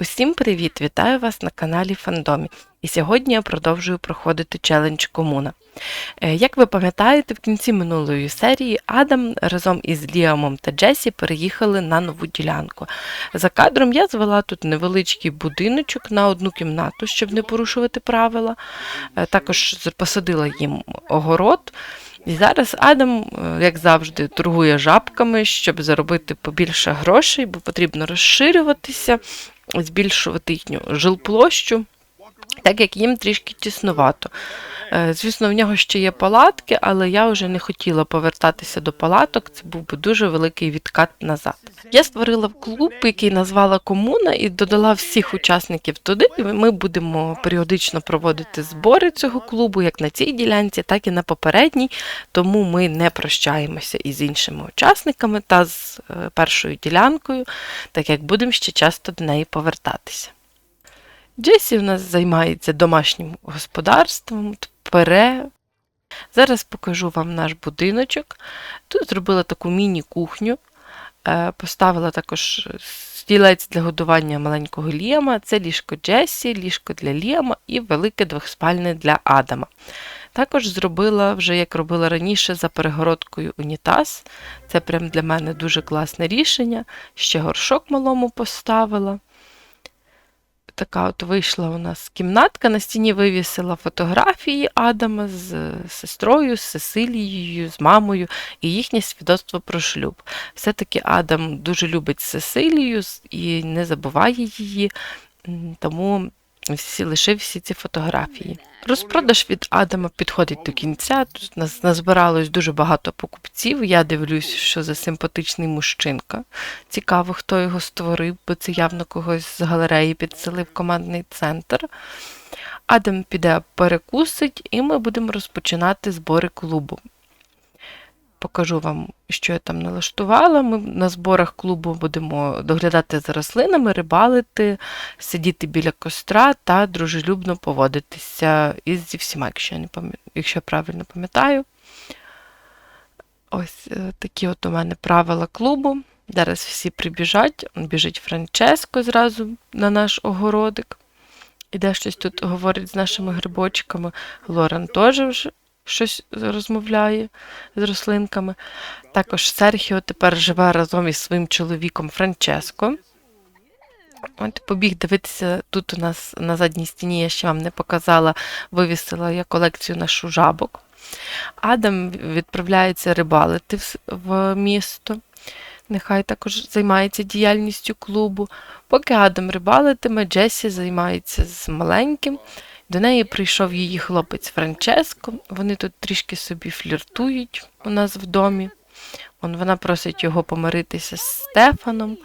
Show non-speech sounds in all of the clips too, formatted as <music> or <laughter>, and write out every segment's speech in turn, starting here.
Усім привіт! Вітаю вас на каналі Фандомі. І сьогодні я продовжую проходити челендж Комуна. Е, Як ви пам'ятаєте, в кінці минулої серії Адам разом із Ліамом та Джесі переїхали на нову ділянку. За кадром я звела тут невеличкий будиночок на одну кімнату, щоб не порушувати правила. Е, Також посадила їм огород. І зараз Адам, е, як завжди, торгує жабками, щоб заробити побільше грошей, бо потрібно розширюватися, збільшувати їхню жилплощу, так як їм трішки тіснувато. Е, Звісно, в нього ще є палатки, але я вже не хотіла повертатися до палаток. Це був би дуже великий відкат назад. Я створила клуб, який назвала Комуна, і додала всіх учасників туди. Ми будемо періодично проводити збори цього клубу, як на цій ділянці, так і на попередній. Тому ми не прощаємося із іншими учасниками та з е, першою ділянкою, так як будемо ще часто до неї повертатися. Джесі у нас займається домашнім господарством, пере. Зараз покажу вам наш будиночок. Тут зробила таку міні-кухню, е, поставила також стілець для годування маленького Ліама. Це ліжко Джесі, ліжко для Ліама і велике двохспальне для Адама. Також зробила, вже як робила раніше, за перегородкою унітаз. Це прям для мене дуже класне рішення. Ще горшок малому поставила така от вийшла у нас кімнатка. На стіні вивісила фотографії Адама з сестрою, з Сесилією, з мамою і їхнє свідоцтво про шлюб. Все-таки Адам дуже любить Сесилію і не забуває її, тому всі лишив всі ці фотографії. Розпродаж від Адама підходить до кінця. Тут нас назбиралось дуже багато покупців. Я дивлюсь, що за симпатичний мужчинка. Цікаво, хто його створив, бо це явно когось з галереї підселив командний центр. Адам піде перекусить, і ми будемо розпочинати збори клубу. Покажу вам, що я там налаштувала. Ми на зборах клубу будемо доглядати за рослинами, рибалити, сидіти біля костра та дружелюбно поводитися із зі всіма, якщо я, не пам'я- якщо я правильно пам'ятаю. Ось е, такі от у мене правила клубу. Зараз всі прибіжать. Біжить Франческо зразу на наш огородик. Іде щось тут говорить з нашими грибочками. Лорен теж вже щось розмовляє з рослинками. Також Серхіо тепер живе разом із своїм чоловіком Франческо. От побіг дивитися тут у нас на задній стіні, я ще вам не показала, вивісила я колекцію нашу жабок. Адам відправляється рибалити в, місто. Нехай також займається діяльністю клубу. Поки Адам рибалитиме, Джесі займається з маленьким. До неї прийшов її хлопець Франческо. Вони тут трішки собі фліртують у нас в домі. Вона просить його помиритися з Стефаном.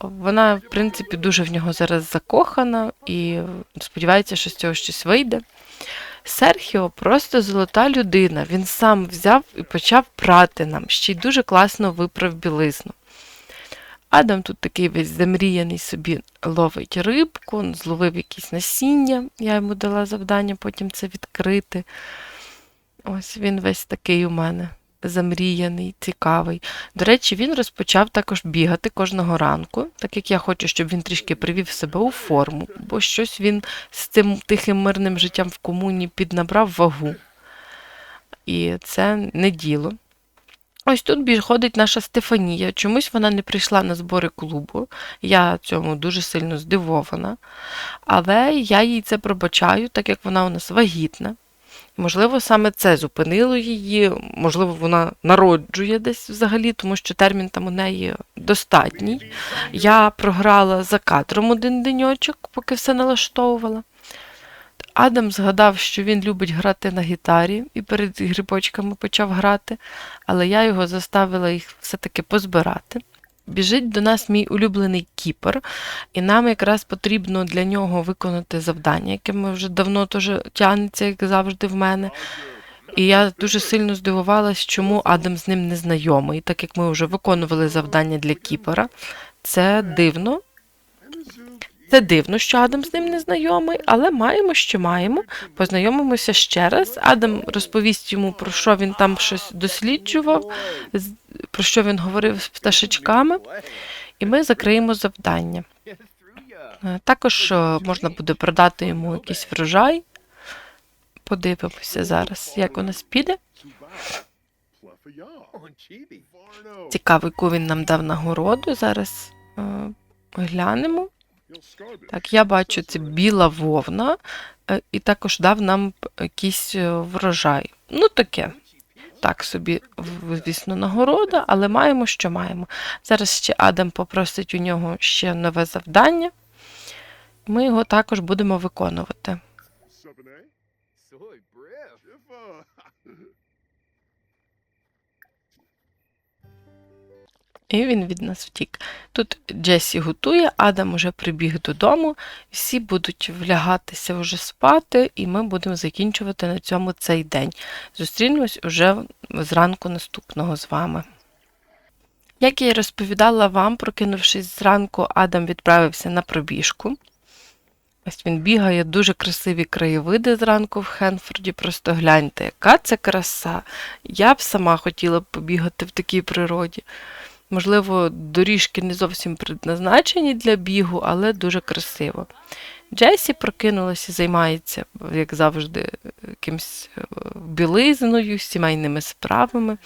Вона, в принципі, дуже в нього зараз закохана і сподівається, що з цього щось вийде. Серхіо просто золота людина. Він сам взяв і почав прати нам, ще й дуже класно виправ білизну. Адам тут такий весь замріяний собі ловить рибку, зловив якісь насіння, я йому дала завдання потім це відкрити. Ось він весь такий у мене замріяний, цікавий. До речі, він розпочав також бігати кожного ранку, так як я хочу, щоб він трішки привів себе у форму, бо щось він з цим тихим мирним життям в комуні піднабрав вагу. І це не діло. Ось тут ходить наша Стефанія. Чомусь вона не прийшла на збори клубу. Я цьому дуже сильно здивована. Але я їй це пробачаю, так як вона у нас вагітна. Можливо, саме це зупинило її, можливо, вона народжує десь взагалі, тому що термін там у неї достатній. Я програла за кадром один деньочок, поки все налаштовувала. Адам згадав, що він любить грати на гітарі і перед грибочками почав грати, але я його заставила їх все-таки позбирати. Біжить до нас мій улюблений кіпер, і нам якраз потрібно для нього виконати завдання, яке ми вже давно теж тягнеться, як завжди, в мене. І я дуже сильно здивувалась, чому Адам з ним не знайомий, так як ми вже виконували завдання для кіпера. Це дивно. Це дивно, що Адам з ним не знайомий, але маємо, що маємо. Познайомимося ще раз. Адам розповість йому, про що він там щось досліджував, про що він говорив з пташечками, і ми закриємо завдання. Е, Також е, можна буде продати йому якийсь врожай. Подивимося зараз, як у нас піде. Цікаво, яку він нам дав нагороду. Зараз е, глянемо. Так, я бачу, це біла вовна, е, і також дав нам якийсь е, врожай. Ну, таке. Так собі, звісно, нагорода, але маємо, що маємо. Зараз ще Адам попросить у нього ще нове завдання. Ми його також будемо виконувати. І він від нас втік. Тут Джесі готує, Адам уже прибіг додому, всі будуть влягатися вже спати, і ми будемо закінчувати на цьому цей день. Зустрінемось уже зранку наступного з вами. Як я й розповідала вам, прокинувшись зранку, Адам відправився на пробіжку. Ось він бігає, дуже красиві краєвиди зранку в Хенфорді. Просто гляньте, яка це краса. Я б сама хотіла побігати в такій природі. Можливо, доріжки не зовсім предназначені для бігу, але дуже красиво. Джесі прокинулася, займається, як завжди, якимсь е, білизною, сімейними справами.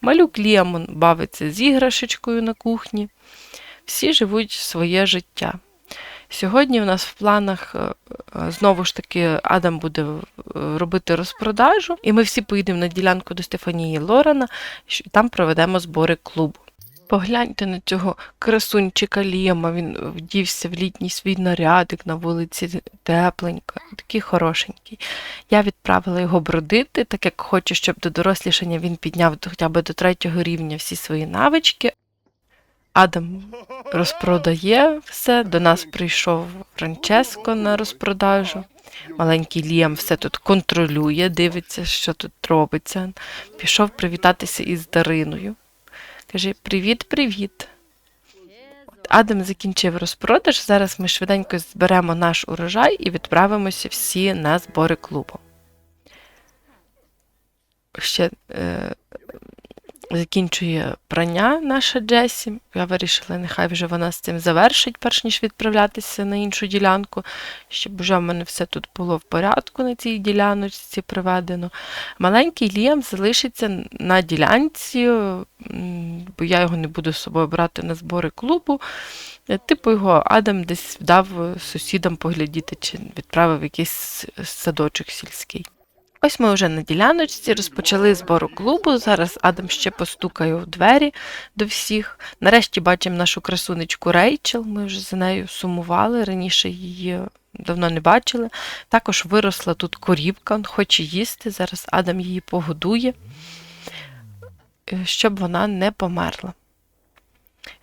Малюк Ліамон бавиться з іграшечкою на кухні. Всі живуть своє життя. Сьогодні у нас в планах е, знову ж таки Адам буде е, робити розпродажу, і ми всі поїдемо на ділянку до Стефанії Лорена, що- і там проведемо збори клубу. Погляньте на цього красунчика Ліама, він вдівся в літній свій нарядик на вулиці тепленько, такий хорошенький. Я відправила його бродити, так як хочу, щоб до дорослішання він підняв хоча б до третього рівня всі свої навички. Адам розпродає все. До нас прийшов Франческо на розпродажу. Маленький Ліам все тут контролює, дивиться, що тут робиться. Пішов привітатися із Дариною. Каже: Привіт, привіт. От Адам закінчив розпродаж. Зараз ми швиденько зберемо наш урожай і відправимося всі на збори клубу. Ще е, закінчує прання наша Джесі. Я вирішила, нехай вже вона з цим завершить, перш ніж відправлятися на іншу ділянку, щоб вже в мене все тут було в порядку на цій діляночці приведено. Маленький Ліам залишиться на ділянці, бо я його не буду з собою брати на збори клубу. Е, Типу його Адам десь дав сусідам поглядіти, чи відправив якийсь садочок сільський. Ось ми вже на діляночці розпочали збору клубу. Зараз Адам ще постукає у двері до всіх. Нарешті бачимо нашу красунечку Рейчел. Ми вже за нею сумували. Раніше її давно не бачили. Також виросла тут корівка, хоче їсти. Зараз Адам її погодує, е, щоб вона не померла.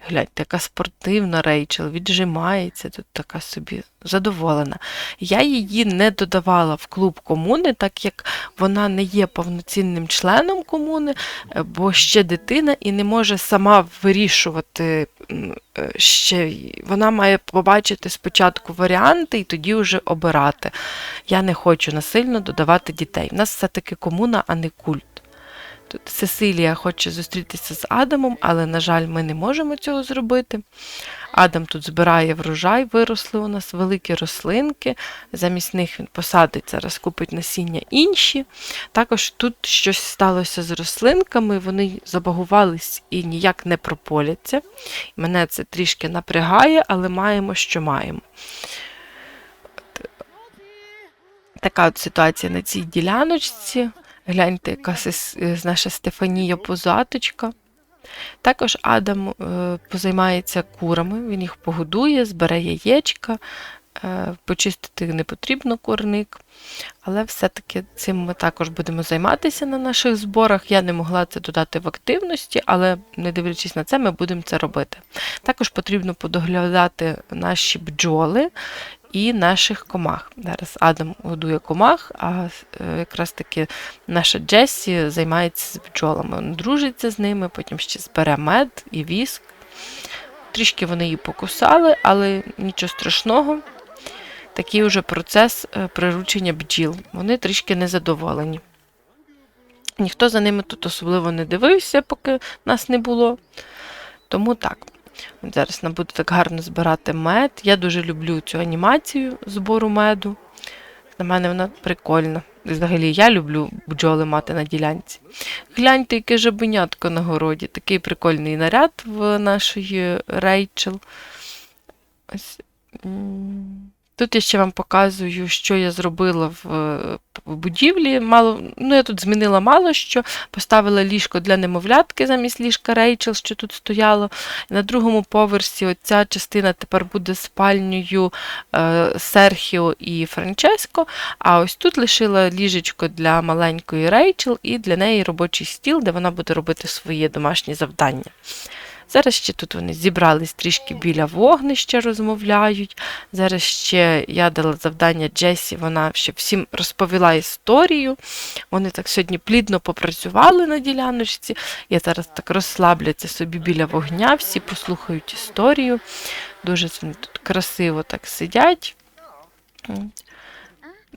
Гляньте, яка спортивна Рейчел, віджимається тут така собі задоволена. Я її не додавала в клуб комуни, так як вона не є повноцінним членом комуни, е, бо ще дитина і не може сама вирішувати е, ще. Вона має побачити спочатку варіанти і тоді вже обирати. Я не хочу насильно додавати дітей. У нас все-таки комуна, а не культ. Тут Сесилія хоче зустрітися з Адамом, але, на жаль, ми не можемо цього зробити. Адам тут збирає врожай, виросли у нас великі рослинки. Замість них він посадить зараз, купить насіння інші. Також тут щось сталося з рослинками, вони забагувались і ніяк не прополяться. Мене це трішки напрягає, але маємо, що маємо. Така от ситуація на цій діляночці. Гляньте, яка наша Стефанія позаточка. Також Адам е, позаймається курами, він їх погодує, збере яєчка, е, почистити не потрібно курник, але все-таки цим ми також будемо займатися на наших зборах. Я не могла це додати в активності, але не дивлячись на це, ми будемо це робити. Також потрібно подоглядати наші бджоли і наших комах. Зараз Адам годує комах, а е, якраз таки наша Джесі займається з бджолами. Дружиться з ними, потім ще збере мед і віск. Трішки вони її покусали, але нічого страшного. Такий уже процес е, приручення бджіл. Вони трішки незадоволені. Ніхто за ними тут особливо не дивився, поки нас не було. Тому так. Зараз вона так гарно збирати мед. Я дуже люблю цю анімацію збору меду. На мене вона прикольна. Взагалі, я люблю бджоли мати на ділянці. Гляньте, яке жабенятко на городі. Такий прикольний наряд в нашої Рейчел. Ось. Тут я ще вам показую, що я зробила в, в будівлі. Мало, ну, я тут змінила мало що. Поставила ліжко для немовлятки замість ліжка Рейчел, що тут стояло. На другому поверсі оця частина тепер буде спальнею е, Серхіо і Франческо. А ось тут лишила ліжечко для маленької Рейчел і для неї робочий стіл, де вона буде робити своє домашнє завдання. Зараз ще тут вони зібрались трішки біля вогнища, розмовляють. Зараз ще я дала завдання Джесі, вона ще всім розповіла історію. Вони так сьогодні плідно попрацювали на діляночці. Я зараз так розслабляться собі біля вогня, всі послухають історію. Дуже вони тут красиво так сидять.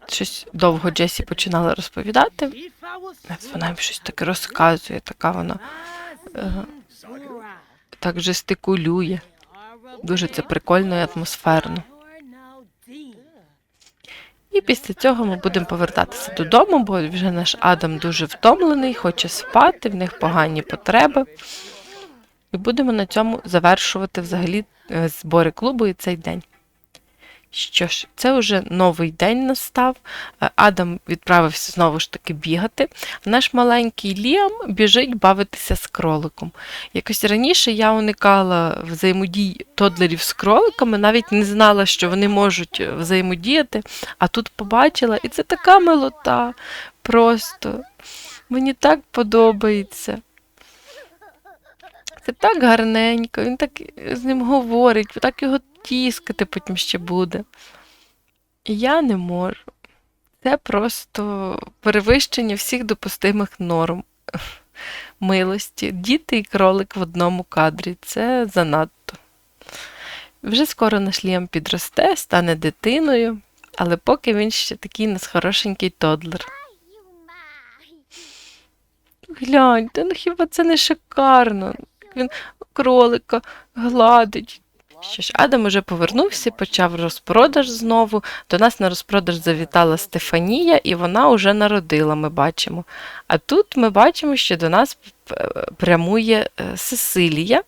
Щось довго Джесі починала розповідати. Вона їм щось таке розказує, така вона е, так жестикулює. Дуже це прикольно і атмосферно. І після цього ми будемо повертатися додому, бо вже наш Адам дуже втомлений, хоче спати, в них погані потреби. І будемо на цьому завершувати взагалі е, збори клубу і цей день. Що ж, це вже новий день настав. Е, Адам відправився знову ж таки бігати. Наш маленький Ліам біжить бавитися з кроликом. Якось раніше я уникала взаємодій тодлерів з кроликами, навіть не знала, що вони можуть е, взаємодіяти, а тут побачила, і це така милота. Просто мені так подобається. Це так гарненько, він так з ним говорить, так його тіскати потім ще буде. Я не можу. Це просто перевищення всіх допустимих норм <laughs> милості. Діти і кролик в одному кадрі. Це занадто. Вже скоро наш Ліам підросте, стане дитиною, але поки він ще такий нас хорошенький тодлер. Гляньте, ну хіба це не шикарно? Він кролика гладить. Що ж, Адам уже повернувся, почав розпродаж знову. До нас на розпродаж завітала Стефанія, і вона вже народила, ми бачимо. А тут ми бачимо, що до нас е, прямує е, Сесилія.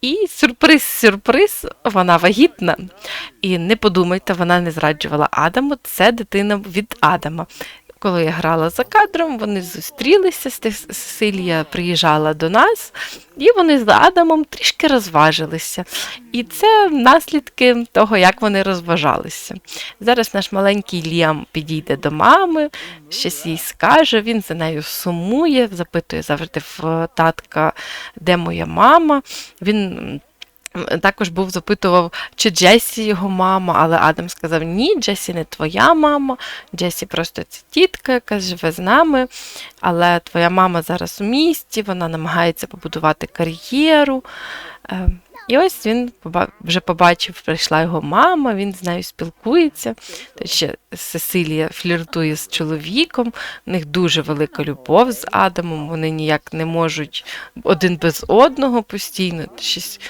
І сюрприз-сюрприз, вона вагітна. І не подумайте, вона не зраджувала Адаму, це дитина від Адама. Коли я грала за кадром, вони зустрілися, Сесилія приїжджала до нас, і вони з Адамом трішки розважилися. І це наслідки того, як вони розважалися. Зараз наш маленький Ліам підійде до мами, щось їй скаже, він за нею сумує, запитує завжди в татка, де моя мама. Він також був запитував, чи Джесі його мама, але Адам сказав: ні, Джесі не твоя мама, Джесі просто це тітка, яка живе з нами, але твоя мама зараз у місті, вона намагається побудувати кар'єру. Е, І ось він вже побачив, прийшла його мама, він з нею спілкується. Та Сесилія фліртує з чоловіком, у них дуже велика любов з Адамом, вони ніяк не можуть один без одного постійно щось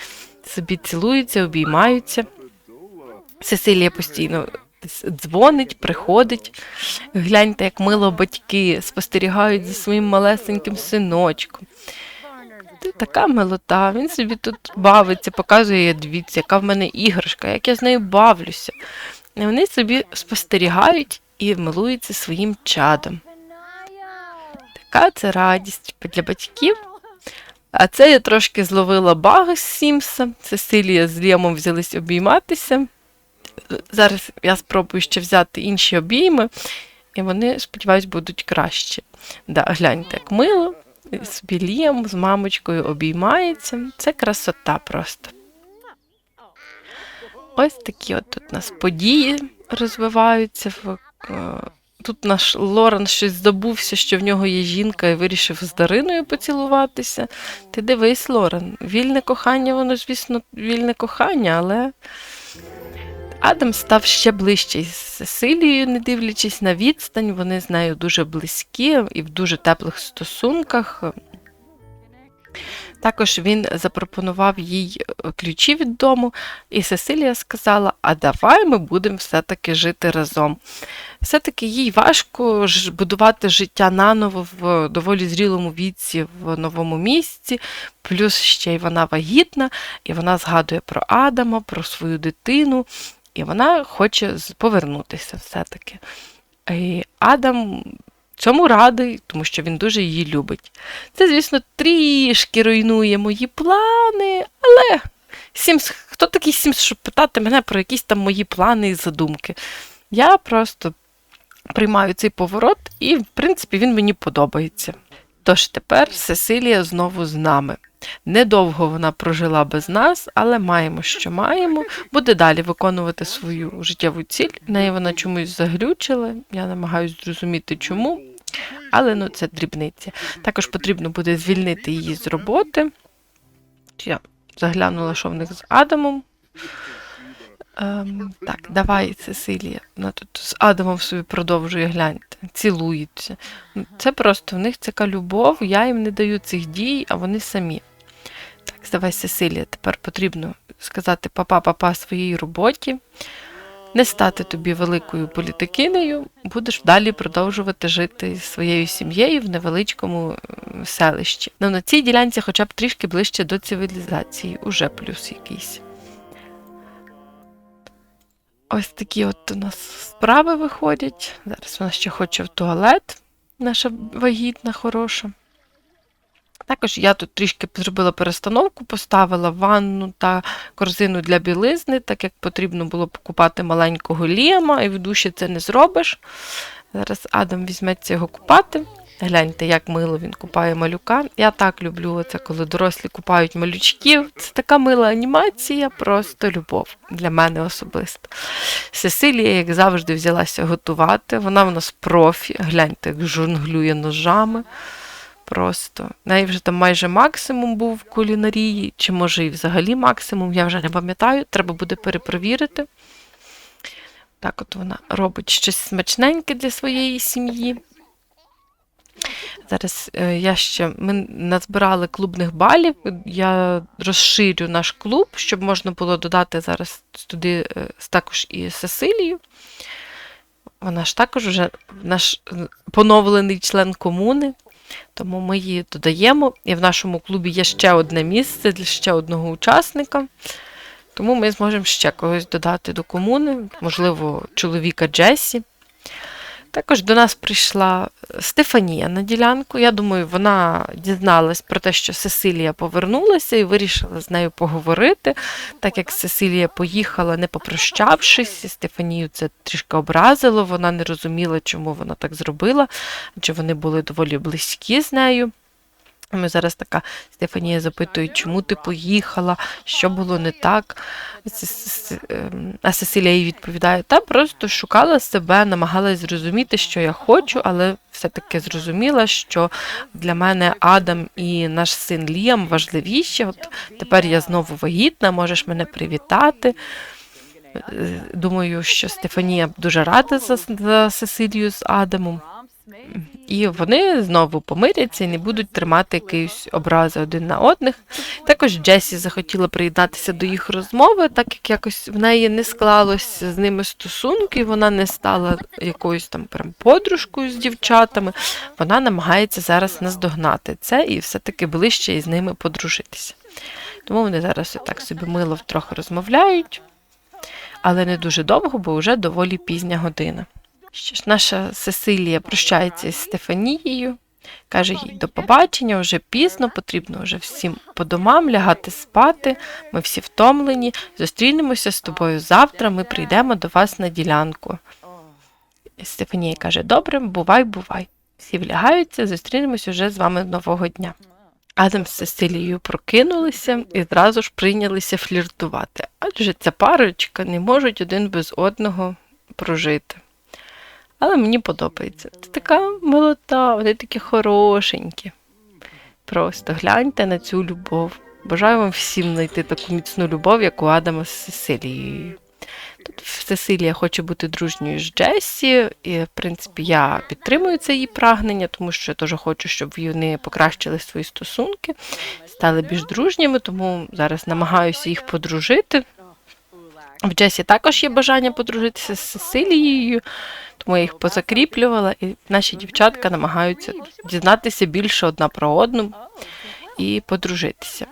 собі цілуються, обіймаються. Сесилія постійно дзвонить, приходить. Гляньте, як мило батьки спостерігають за своїм малесеньким синочком. Така милота, він собі тут бавиться, показує, дивіться, яка в мене іграшка, як я з нею бавлюся. І вони собі спостерігають і милуються своїм чадом. Така це радість для батьків. А це я трошки зловила баг з Сімса. Сесилія з Ліамом взялись обійматися. Зараз я спробую ще взяти інші обійми, і вони, сподіваюсь, будуть кращі. Да, гляньте, як мило. І Собі Ліам з мамочкою обіймається. Це красота просто. Ось такі от тут у нас події розвиваються. В, е, Тут наш Лорен щось здобувся, що в нього є жінка, і вирішив з Дариною поцілуватися. Ти дивись, Лорен, вільне кохання, воно, звісно, вільне кохання, але Адам став ще ближче з Сесилією, не дивлячись на відстань. Вони з нею дуже близькі і в дуже теплих стосунках. Також він запропонував їй е, ключі від дому, і Сесилія сказала: А давай ми будемо все-таки жити разом. Все-таки їй важко будувати життя наново в доволі зрілому віці в новому місці, плюс ще й вона вагітна, і вона згадує про Адама, про свою дитину, і вона хоче повернутися все-таки. І Адам цьому радий, тому що він дуже її любить. Це, звісно, трішки руйнує мої плани, але Сімс, хто такий Сімс, щоб питати мене про якісь там мої плани і задумки? Я просто приймаю цей поворот, і, в принципі, він мені подобається. Тож тепер Сесилія знову з нами. Недовго вона прожила без нас, але маємо, що маємо. Буде далі виконувати свою життєву ціль. Неї вона чомусь заглючила. Я намагаюся зрозуміти, чому. Але ну це дрібниці. Також потрібно буде звільнити її з роботи. Я заглянула, що в них з Адамом. Ем, так, давай, Цесилія. Вона тут з Адамом собі продовжує гляньте, цілуються. Ну, Це просто в них така любов, я їм не даю цих дій, а вони самі. Так, давай, Сесилія, тепер потрібно сказати папа-папа своїй роботі, не стати тобі великою політикинею, будеш далі продовжувати жити своєю сім'єю в невеличкому е, селищі. Ну, на цій ділянці хоча б трішки ближче до цивілізації, уже плюс якийсь. Ось такі от у нас справи виходять. Зараз вона ще хоче в туалет, наша вагітна, хороша. Також я тут трішки зробила перестановку, поставила ванну та корзину для білизни, так як потрібно було покупати маленького ліма, і в душі це не зробиш. Зараз Адам візьметься його купати. Гляньте, як мило він купає малюка. Я так люблю це, коли дорослі купають малючків. Це така мила анімація, просто любов для мене особисто. Сесилія, як завжди, взялася готувати. Вона в нас профі. Гляньте, як жонглює ножами. Просто. Неї вже там майже максимум був в кулінарії, чи може і взагалі максимум, я вже не пам'ятаю, треба буде перепровірити. Так, от вона робить щось смачненьке для своєї сім'ї. Зараз е, я ще ми назбирали клубних балів. Я розширю наш клуб, щоб можна було додати зараз туди е, також і Сесилію. Вона ж також вже наш е, поновлений член комуни, тому ми її додаємо. І в нашому клубі є ще одне місце для ще одного учасника. Тому ми зможемо ще когось додати до комуни, можливо, чоловіка Джесі. Також до нас прийшла Стефанія на ділянку. Я думаю, вона дізналась про те, що Сесилія повернулася і вирішила з нею поговорити, так як Сесилія поїхала, не попрощавшись, Стефанію це трішки образило, вона не розуміла, чому вона так зробила, адже вони були доволі близькі з нею. Ми зараз така Стефанія запитує, чому ти поїхала, що було не так. Ем, А Сесилія їй відповідає: та просто шукала себе, намагалась зрозуміти, що я хочу, але все-таки зрозуміла, що для мене Адам і наш син Ліам важливіші. От тепер я знову вагітна, можеш мене привітати. Е, Думаю, що Стефанія дуже рада за, за Сесилію з Адамом. І вони знову помиряться і не будуть тримати якісь образи один на одних. Також Джесі захотіла приєднатися до їх розмови, так як якось в неї не склалось з ними стосунки, вона не стала якоюсь там прям подружкою з дівчатами. Вона намагається зараз наздогнати це і все-таки ближче із ними подружитися. Тому вони зараз так собі мило трохи розмовляють, але не дуже довго, бо вже доволі пізня година. Що ж, наша Сесилія прощається із Стефанією, каже їй до побачення, вже пізно, потрібно вже всім по домам лягати спати. Ми всі втомлені. Зустрінемося з тобою завтра. Ми прийдемо до вас на ділянку. Стефанія каже: Добре, бувай, бувай. Всі влягаються, зустрінемося вже з вами нового дня. Адам з Сесилією прокинулися і зразу ж прийнялися фліртувати, адже ця парочка не можуть один без одного прожити. Але мені подобається. Це така милота, вони такі хорошенькі. Просто гляньте на цю любов. Бажаю вам всім знайти таку міцну любов, як у Адама з Сесилією. Тут Сесилія хоче бути дружньою з Джесі, і в принципі я підтримую це її прагнення, тому що я теж хочу, щоб вони покращили свої стосунки, стали більш дружніми, тому зараз намагаюся їх подружити. В Джесі також є бажання подружитися з Сесилією, я їх позакріплювала, і наші дівчатка намагаються дізнатися більше одна про одну і подружитися.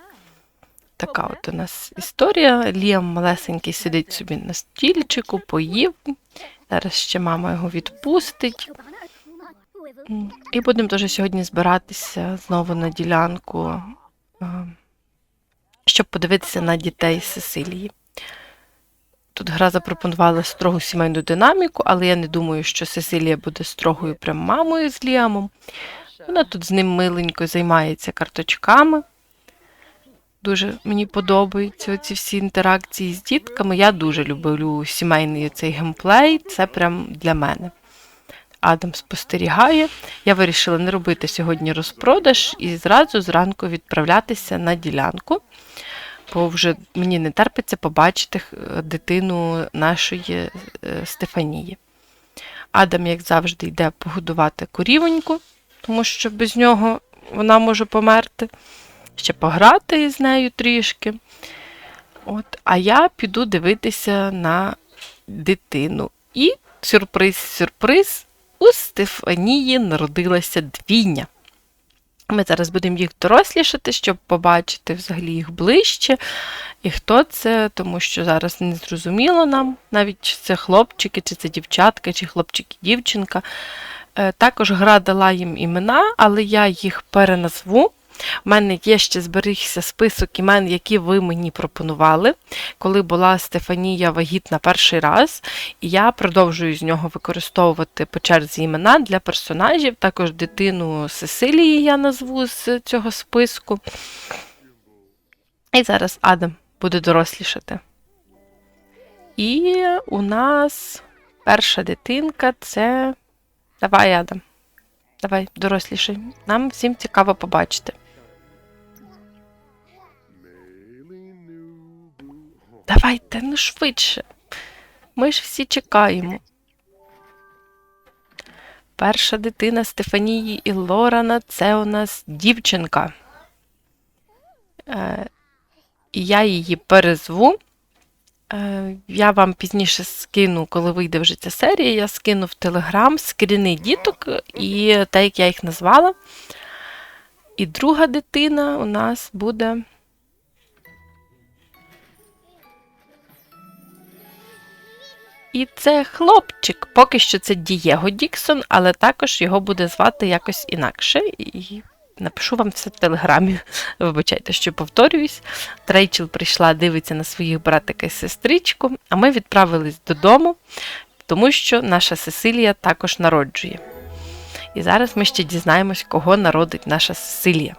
Така от у нас історія. Ліам малесенький сидить собі на стільчику, поїв. Зараз ще мама його відпустить. І будемо теж сьогодні збиратися знову на ділянку, щоб подивитися на дітей Сесилії. Тут гра запропонувала строгу сімейну динаміку, але я не думаю, що Сесилія буде строгою прям мамою з Ліамом. Вона тут з ним миленько займається карточками. Дуже мені подобаються ці всі інтеракції з дітками. Я дуже люблю сімейний цей геймплей. Це прям для мене. Адам спостерігає. Я вирішила не робити сьогодні розпродаж і зразу зранку відправлятися на ділянку, бо вже мені не терпиться побачити дитину нашої е, Стефанії. Адам, як завжди, йде погодувати корівоньку, тому що без нього вона може померти ще пограти з нею трішки. От, а я піду дивитися на дитину. І сюрприз, сюрприз, у Стефанії народилася двійня. Ми зараз будемо їх дорослішати, щоб побачити взагалі їх ближче. І хто це, тому що зараз не зрозуміло нам, навіть чи це хлопчики, чи це дівчатка, чи хлопчик і дівчинка. Е, Також гра дала їм імена, але я їх переназву. У мене є ще зберігся список імен, які ви мені пропонували, коли була Стефанія вагітна перший раз, і я продовжую з нього використовувати по черзі імена для персонажів. Також дитину Сесилії я назву з цього списку. І зараз Адам буде дорослішати. І у нас перша дитинка це. Давай, Адам. Давай, доросліший. Нам всім цікаво побачити. Давайте, ну швидше. Ми ж всі чекаємо. Перша дитина Стефанії і Лорана це у нас дівчинка. Е, я її перезву. Е, я вам пізніше скину, коли вийде вже ця серія, я скину в Телеграм скріни діток і те, як я їх назвала. І друга дитина у нас буде. І це хлопчик. Поки що це Дієго Діксон, але також його буде звати якось інакше. І напишу вам все в телеграмі. <laughs> Вибачайте, що повторююсь. Трейчел прийшла, дивиться на своїх братика і сестричку, а ми відправились додому, тому що наша Сесилія також народжує. І зараз ми ще дізнаємось, кого народить наша Сесилія.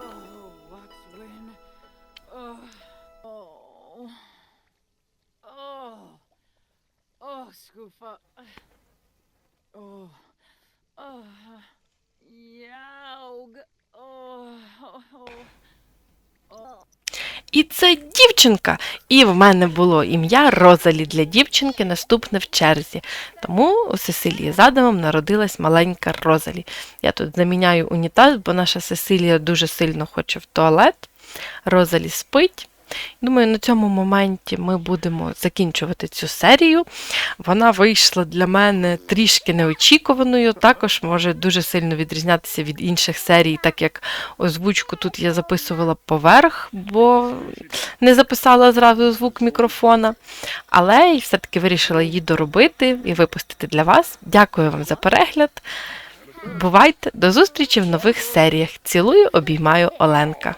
І це дівчинка. І в мене було ім'я Розалі для дівчинки наступне в черзі. Тому у Сесилії задумом народилась маленька Розалі. Я тут заміняю унітаз, бо наша Сесилія дуже сильно хоче в туалет. Розалі спить. Думаю, на цьому моменті ми будемо закінчувати цю серію. Вона вийшла для мене трішки неочікуваною, також може дуже сильно відрізнятися від інших серій, так як озвучку тут я записувала поверх, бо не записала зразу звук мікрофона. Але все-таки вирішила її доробити і випустити для вас. Дякую вам за перегляд. Бувайте, до зустрічі в нових серіях. Цілую, обіймаю Оленка.